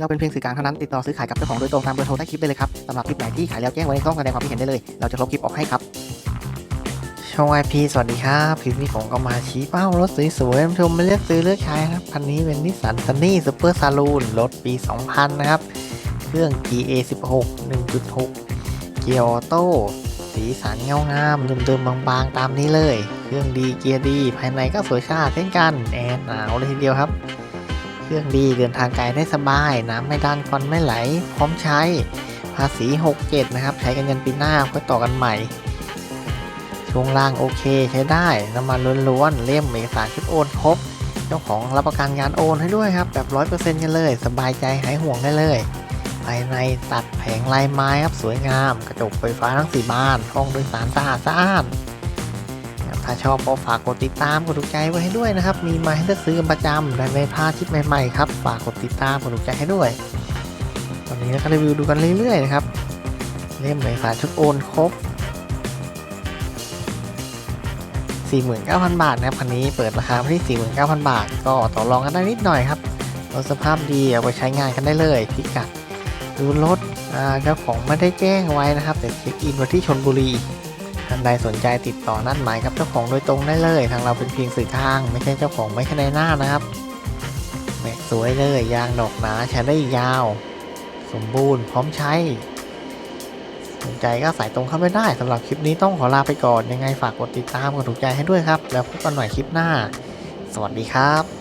เราเป็นเพียงสื่อกลางเท่านั้นติดต่อซื้อขายกับเจ้าของโดยตรงตามเบอร์โทรใต้คลิปได้เลยครับสำหรับคลิปไหนที่ขายแล้วแจ้งไว้ในช่องแสดงความคิดเห็นได้เลย เราจะลบคลิปออกให้ครับ ช่องไอพีสวัสดีครับคลิปนี้ผมก็มาชี้เป้ารถสวยๆท่านผู้ชมมาเลือกซื้อเลือกใช้นะครับคันนี้เป็นนิสสันซันนี่ซูเปอร์ซาลูนรถปี 2000 นะครับ เครื่อง GA 16 1.6 เกียร์ออโต้สีสันเงางามเดิมๆบางๆ ตามนี้เลย เครื่องดีเกียร์ดี ภายในก็สวยชาติเช่นกัน แอร์หนาวเลยทีเดียวครับ เครื่องดีเดินทางไกลได้สบาย น้ำไม่ดันควันไม่ไหล พร้อมใช้ ภาษี 67 นะครับ ใช้กันยันปีหน้าค่อยต่อกันใหม่ ช่วงล่างโอเคใช้ได้ น้ำมันล้วนๆ เล่มเอกสารชุดโอนครบ เจ้าของรับประกันงานโอนให้ด้วยครับ แบบ 100%กันเลย สบายใจหายห่วงได้เลยภายในตัดแผงลายไม้ครับสวยงาม กระจกไฟฟ้าทั้งสี่บานห้องโดยสารสะอาดสะอาน ถ้าชอบก็ฝากกดติดตามกดถูกใจไว้ให้ด้วยนะครับ มีมาให้เลือกซื้อประจำและในพาชิปใหม่ๆครับ ฝากกดติดตามกดถูกใจให้ด้วย ตอนนี้เราก็รีวิวดูกันเรื่อยๆนะครับ เล่มเอกสารชุดโอนครบ 49,000 บาทนะครับคันนี้เปิดราคาที่ 49,000 บาท ก็ต่อรองกันได้นิดหน่อยครับรถสภาพดีเอาไปใช้งานกันได้เลยพิกัด ดูรถเจ้าของไม่ได้แจ้งไว้นะครับ แต่เช็คอินไว้ที่ชนบุรี ท่านใดสนใจติดต่อนัดหมายกับเจ้าของโดยตรงได้เลย ทางเราเป็นเพียงสื่อทาง ไม่ใช่เจ้าของไม่ใช่ในหน้านะครับแม็กสวยเลยยางดอกหนาใช้ได้ยาว สมบูรณ์พร้อมใช้สนใจก็สายตรงเข้าไปได้สำหรับคลิปนี้ต้องขอลาไปก่อนยังไงฝากกดติดตามกดถูกใจให้ด้วยครับ แล้วพบกันใหม่คลิปหน้า สวัสดีครับ